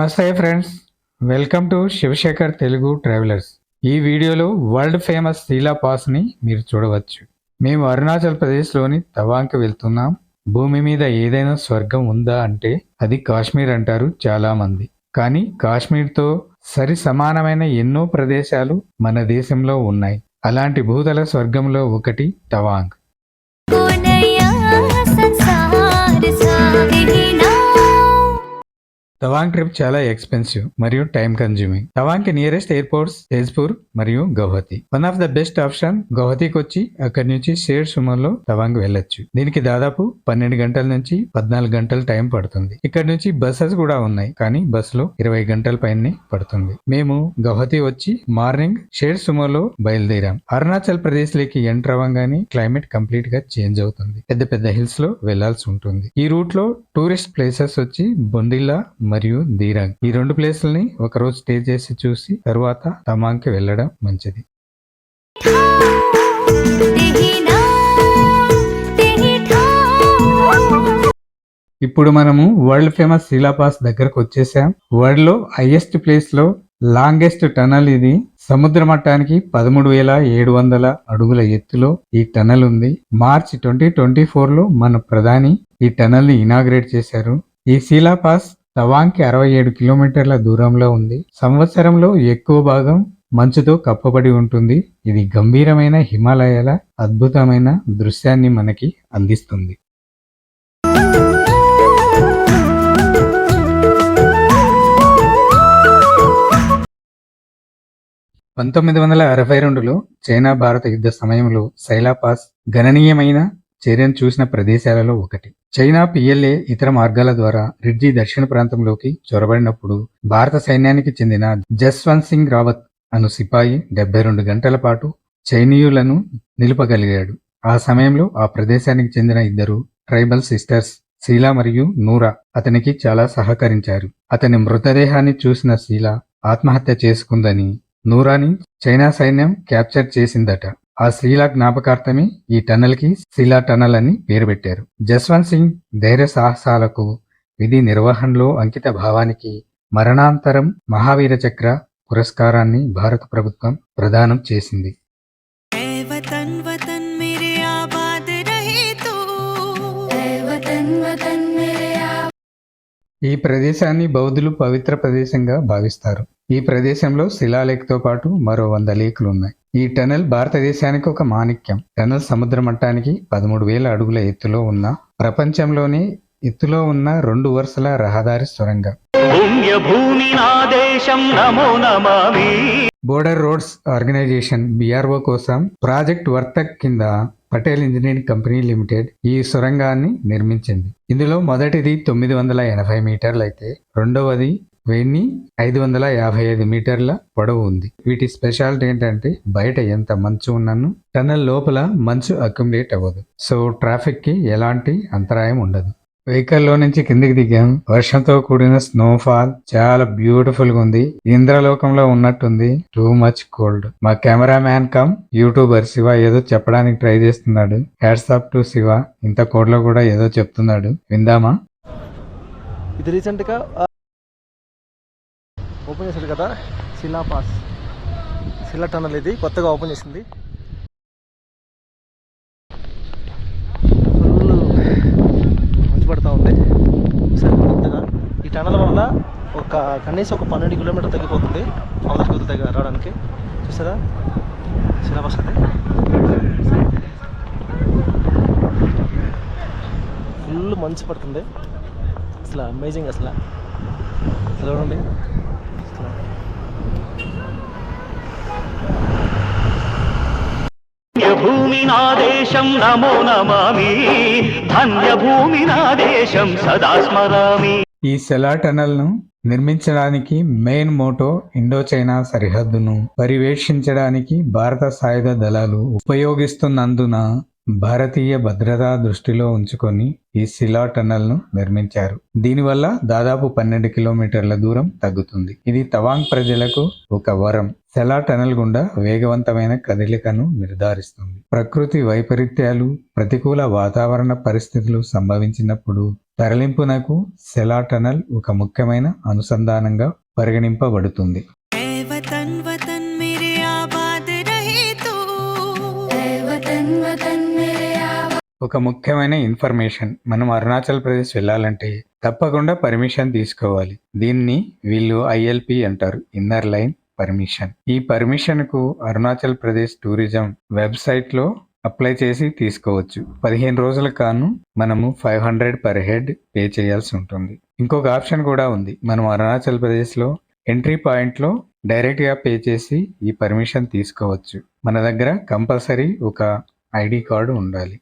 నమస్తే friends. Welcome to Shivashekhar Telugu travellers. ఈ వీడియోలో వరల్డ్ ఫేమస్ శీలా పాస్ని మీరు చూడవచ్చు. మేము అరుణాచల్ ప్రదేశ్లోని తవాంగ్కి వెళ్తున్నాం. భూమి మీద ఏదైనా స్వర్గం ఉందా అంటే అది కాశ్మీర్ అంటారు చాలామంది. కానీ కాశ్మీర్తో సరి సమానమైన ఎన్నో ప్రదేశాలు మన దేశంలో ఉన్నాయి. అలాంటి భూతల స్వర్గంలో ఒకటి తవాంగ్. తవాంగ్ ట్రిప్ చాలా ఎక్స్పెన్సివ్ మరియు టైం కన్జ్యూమింగ్ తవాంగ్కి నియరెస్ట్ ఎయిర్పోర్ట్స్ తేజ్పూర్ మరియు Guwahati. One of the best option గౌహతికి వచ్చి అక్కడి నుంచి షేర్ సుమన్లో తవాంగ్ వెళ్ళొచ్చు. దీనికి దాదాపు పన్నెండు గంటల నుంచి పద్నాలుగు గంటల టైం పడుతుంది. ఇక్కడ నుంచి బస్సెస్ కూడా ఉన్నాయి కానీ బస్సులో ఇరవై గంటల పైన పడుతుంది. మేము గౌహతి వచ్చి మార్నింగ్ షేర్ సుమోలో బయలుదేరాం. అరుణాచల్ ప్రదేశ్లోకి ఎంటర్ అవ్వగానే క్లైమేట్ కంప్లీట్గా చేంజ్ అవుతుంది. పెద్ద పెద్ద హిల్స్లో వెళ్ళాల్సి ఉంటుంది. ఈ రూట్లో టూరిస్ట్ ప్లేసెస్ వచ్చి బొందిల్లా మరియు దీరాగ్ ఈ రెండు ప్లేసుల్ని ఒకరోజు స్టే చేసి చూసి తరువాత తమాంగ్కి వెళ్ళడం మంచిది. ఇప్పుడు మనము వరల్డ్ ఫేమస్ శిలాపాస్ దగ్గరకు వచ్చేసాం. వరల్డ్లో హైయెస్ట్ ప్లేస్లో లాంగెస్ట్ టనల్ ఇది. సముద్ర మట్టానికి పదమూడు వేల ఏడు వందల అడుగుల ఎత్తులో ఈ టనల్ ఉంది. మార్చి ట్వంటీ ట్వంటీ ఫోర్లో మన ప్రధాని ఈ టనల్ని ఇనాగ్రేట్ చేశారు. ఈ శిలాపాస్ తవాంగ్కి అరవై ఏడు కిలోమీటర్ల దూరంలో ఉంది. సంవత్సరంలో ఎక్కువ భాగం మంచుతో కప్పబడి ఉంటుంది. ఇది గంభీరమైన హిమాలయాల అద్భుతమైన దృశ్యాన్ని మనకి అందిస్తుంది. పంతొమ్మిది వందల అరవై రెండులో చైనా భారత యుద్ధ సమయంలో శైలాపాస్ గణనీయమైన చర్యను చూసిన ప్రదేశాలలో ఒకటి. చైనా పిఎల్ఏ ఇతర మార్గాల ద్వారా రిడ్జి దక్షిణ ప్రాంతంలోకి చొరబడినప్పుడు భారత సైన్యానికి చెందిన జస్వంత్ సింగ్ రావత్ అను సిపాయి డెబ్బై రెండు గంటల పాటు చైనీయులను నిలుపగలిగాడు. ఆ సమయంలో ఆ ప్రదేశానికి చెందిన ఇద్దరు ట్రైబల్ సిస్టర్స్ శీలా మరియు నూరా అతనికి చాలా సహకరించారు. అతని మృతదేహాన్ని చూసిన శీలా ఆత్మహత్య చేసుకుందని నూరాని చైనా సైన్యం క్యాప్చర్ చేసిందట. ఆ శీలా జ్ఞాపకార్థమే ఈ టన్నెల్కి కి టన్నెల్ టనల్ అని పేరు పెట్టారు. జస్వంత్ సింగ్ ధైర్య సాహసాలకు విధి నిర్వహణలో అంకిత భావానికి మరణాంతరం మహావీర చక్ర పురస్కారాన్ని భారత ప్రభుత్వం ప్రదానం చేసింది. ఈ ప్రదేశాన్ని బౌద్ధులు పవిత్ర ప్రదేశంగా భావిస్తారు. ఈ ప్రదేశంలో శిలాలేఖతో పాటు మరో వంద లేకులు ఉన్నాయి. ఈ టనల్ భారతదేశానికి ఒక మాణిక్యం. టనల్ సముద్ర మట్టానికి పదమూడు వేల అడుగుల ఎత్తులో ఉన్న ప్రపంచంలోనే ఎత్తులో ఉన్న రెండు వరుసల రహదారి సొరంగం. Border roads organisation B R O కోసం ప్రాజెక్ట్ వర్తక్ కింద పటేల్ ఇంజనీరింగ్ కంపెనీ లిమిటెడ్ ఈ సొరంగాన్ని నిర్మించింది. ఇందులో మొదటిది తొమ్మిది వందల ఎనభై మీటర్లు అయితే రెండవది వెన్ని ఐదు వందల యాభై ఐదు మీటర్ల పొడవు ఉంది. వీటి స్పెషాలిటీ ఏంటంటే బయట ఎంత మంచు ఉన్నను టనల్ లోపల మంచు అక్యుమిలేట్ అవ్వదు. సో ట్రాఫిక్కి ఎలాంటి అంతరాయం ఉండదు. వెహికల్లో నుంచి కిందికి దిగాం. వర్షంతో కూడిన స్నోఫాల్ చాలా బ్యూటిఫుల్గా ఉంది. ఇంద్రలోకంలో ఉన్నట్టుంది. టూ మచ్ కోల్డ్ మా camera man cum YouTuber Shiva ఏదో చెప్పడానికి ట్రై చేస్తున్నాడు. Hats to Shiva. ఇంత కోడ్లో కూడా ఏదో చెప్తున్నాడు. విందామా? ఇది రీసెంట్గా ఓపెన్ చేశాడు కదా శిలా పాస్ శిలా టనల్ ఇది. కొత్తగా ఓపెన్ చేసింది ఫుల్ మంచు పడుతూ ఉంది సరే కొత్తగా ఈ టనల్ వల్ల ఒక కనీసం ఒక పన్నెండు కిలోమీటర్ తగ్గిపోతుంది. అవతల దగ్గర రావడానికి. చూసారా? సిలబస్ అది. ఫుల్ మంచి పడుతుంది. అసలు అమేజింగ్ అసలు. అసలు చూడండి. పుణ్యభూమినాదేశం నమో నమామి. ధన్యభూమినాదేశం సదా స్మరామి. ఈ సెలా టనల్ను నిర్మించడానికి మెయిన్ మోటో ఇండో చైనా సరిహద్దును పర్యవేక్షించడానికి భారత సాయుధ దళాలు ఉపయోగిస్తున్నందున భారతీయ భద్రతా దృష్టిలో ఉంచుకొని ఈ శిలా టనల్ నిర్మించారు. దీనివల్ల దాదాపు పన్నెండు కిలోమీటర్ల దూరం తగ్గుతుంది. ఇది తవాంగ్ ప్రజలకు ఒక వరం. సెలా టనల్ గుండా వేగవంతమైన కదలికను నిర్ధారిస్తుంది. ప్రకృతి వైపరీత్యాలు ప్రతికూల వాతావరణ పరిస్థితులు సంభవించినప్పుడు తరలింపునకు సెలా టనల్ ఒక ముఖ్యమైన అనుసంధానంగా పరిగణింపబడుతుంది. ఒక ముఖ్యమైన ఇన్ఫర్మేషన్. మనం అరుణాచల్ ప్రదేశ్ వెళ్ళాలంటే తప్పకుండా పర్మిషన్ తీసుకోవాలి. దీన్ని వీళ్ళు ఐఎల్పి అంటారు. Inner line permission. ఈ పర్మిషన్కు అరుణాచల్ ప్రదేశ్ టూరిజం వెబ్సైట్లో అప్లై చేసి తీసుకోవచ్చు. పదిహేను రోజుల కాను మనము five hundred per head pay చేయాల్సి ఉంటుంది. ఇంకొక ఆప్షన్ కూడా ఉంది. మనం అరుణాచల్ ప్రదేశ్లో ఎంట్రీ పాయింట్లో డైరెక్ట్గా పే చేసి ఈ పర్మిషన్ తీసుకోవచ్చు. మన దగ్గర కంపల్సరీ ఒక ఐడి కార్డు ఉండాలి.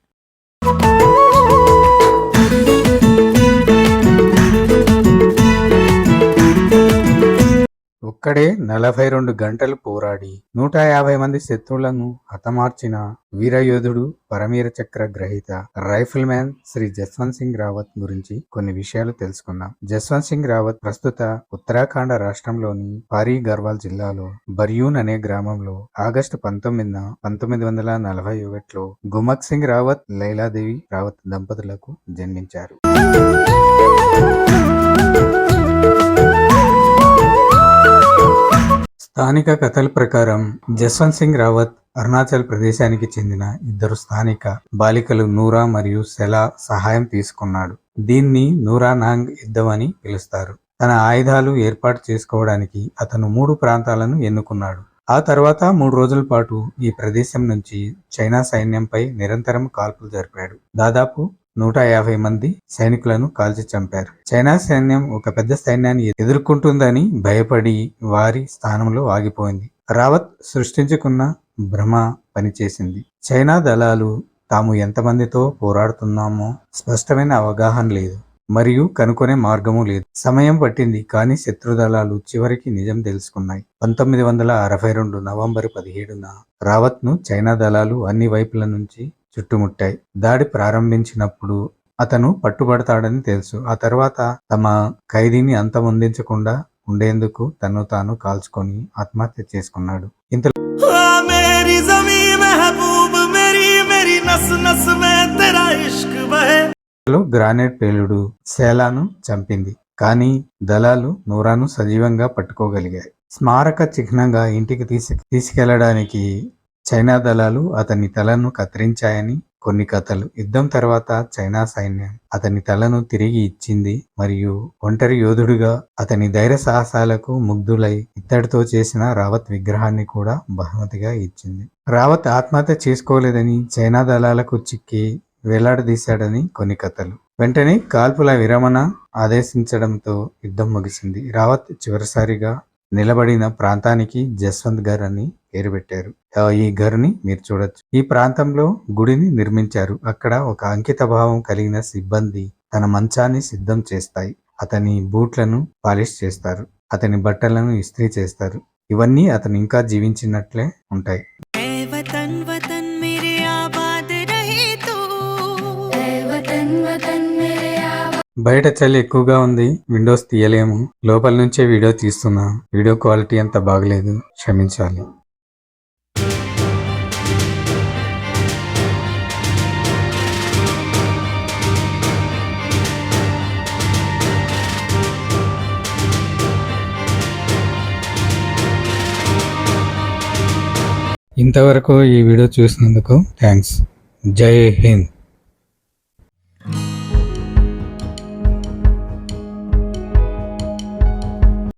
ఒక్కడే నలభై రెండు గంటలు పోరాడి నూట యాభై మంది శత్రువులను హతమార్చిన వీరయోధుడు పరమీర చక్ర గ్రహీత రైఫిల్ మ్యాన్ శ్రీ జస్వంత్ సింగ్ రావత్ గురించి కొన్ని విషయాలు తెలుసుకుందాం. జస్వంత్ సింగ్ రావత్ ప్రస్తుత ఉత్తరాఖండ రాష్ట్రంలోని పారీ గర్వాల్ జిల్లాలో బర్యూన్ అనే గ్రామంలో ఆగస్టు పంతొమ్మిదిన పంతొమ్మిది వందల నలభై ఒకటిలో గుమక్ సింగ్ రావత్ లైలాదేవి రావత్ దంపతులకు జన్మించారు. స్థానిక కథల ప్రకారం జస్వంత్ సింగ్ రావత్ అరుణాచల్ ప్రదేశానికి చెందిన ఇద్దరు స్థానిక బాలికలు నూరా మరియు సెలా సహాయం తీసుకున్నాడు. దీన్ని నూరా నాంగ్ యుద్ధం అని పిలుస్తారు. తన ఆయుధాలు ఏర్పాటు చేసుకోవడానికి అతను మూడు ప్రాంతాలను ఎన్నుకున్నాడు. ఆ తర్వాత మూడు రోజుల పాటు ఈ ప్రదేశం నుంచి చైనా సైన్యంపై నిరంతరం కాల్పులు జరిపాడు. దాదాపు నూట యాభై మంది సైనికులను కాల్చి చంపారు. చైనా సైన్యం ఒక పెద్ద సైన్యాన్ని ఎదుర్కొంటుందని భయపడి వారి స్థానంలో ఆగిపోయింది. రావత్ సృష్టించుకున్న భ్రమ పనిచేసింది. చైనా దళాలు తాము ఎంతమందితో పోరాడుతున్నామో స్పష్టమైన అవగాహన లేదు. మరియు కనుకొనే మార్గము లేదు. సమయం పట్టింది కానీ శత్రు దళాలు చివరికి నిజం తెలుసుకున్నాయి. పంతొమ్మిది వందల అరవై రెండు నవంబర్ పదిహేడున రావత్ను చైనా దళాలు అన్ని వైపుల నుంచి చుట్టుముట్టాయి. దాడి ప్రారంభించినప్పుడు అతను పట్టుబడతాడని తెలుసు. ఆ తర్వాత తమ ఖైదీని అంతమొందించకుండా ఉండేందుకు తను తాను కాల్చుకొని ఆత్మహత్య చేసుకున్నాడు. ఇంతలో గ్రానైట్ పేలుడు శేలాను చంపింది. కానీ దళాలు నూరాను సజీవంగా పట్టుకోగలిగాయి. స్మారక చిహ్నంగా ఇంటికి తీసుకెళ్ళడానికి చైనా దళాలు అతని తలను కత్తిరించాయని కొన్ని కథలు యుద్ధం తర్వాత చైనా సైన్యం అతని తలను తిరిగి ఇచ్చింది మరియు ఒంటరి యోధుడిగా అతని ధైర్య సాహసాలకు ముగ్ధులై ఇత్తడితో చేసిన రావత్ విగ్రహాన్ని కూడా బహుమతిగా ఇచ్చింది. రావత్ ఆత్మహత్య చేసుకోలేదని చైనా దళాలకు చిక్కి వేలాడదీశాడని కొన్ని కథలు. వెంటనే కాల్పుల విరమణ ఆదేశించడంతో యుద్ధం ముగిసింది. రావత్ చివరిసారిగా నిలబడిన ప్రాంతానికి జస్వంత్ గర్ అని పేరు పెట్టారు. ఈ ఘర్ని మీరు చూడొచ్చు. ఈ ప్రాంతంలో గుడిని నిర్మించారు. అక్కడ ఒక అంకిత భావం కలిగిన సిబ్బంది తన మంచాన్ని సిద్ధం చేస్తాయి. అతని బూట్లను పాలిష్ చేస్తారు. అతని బట్టలను ఇస్త్రీ చేస్తారు. ఇవన్నీ అతను ఇంకా జీవించినట్లే ఉంటాయి. బయట చలి ఎక్కువగా ఉంది విండోస్ తీయలేము. లోపల నుంచే వీడియో తీస్తున్నా. వీడియో క్వాలిటీ అంత బాగలేదు. క్షమించాలి. ఇంతవరకు ఈ వీడియో చూసినందుకు థ్యాంక్స్. జై హింద్.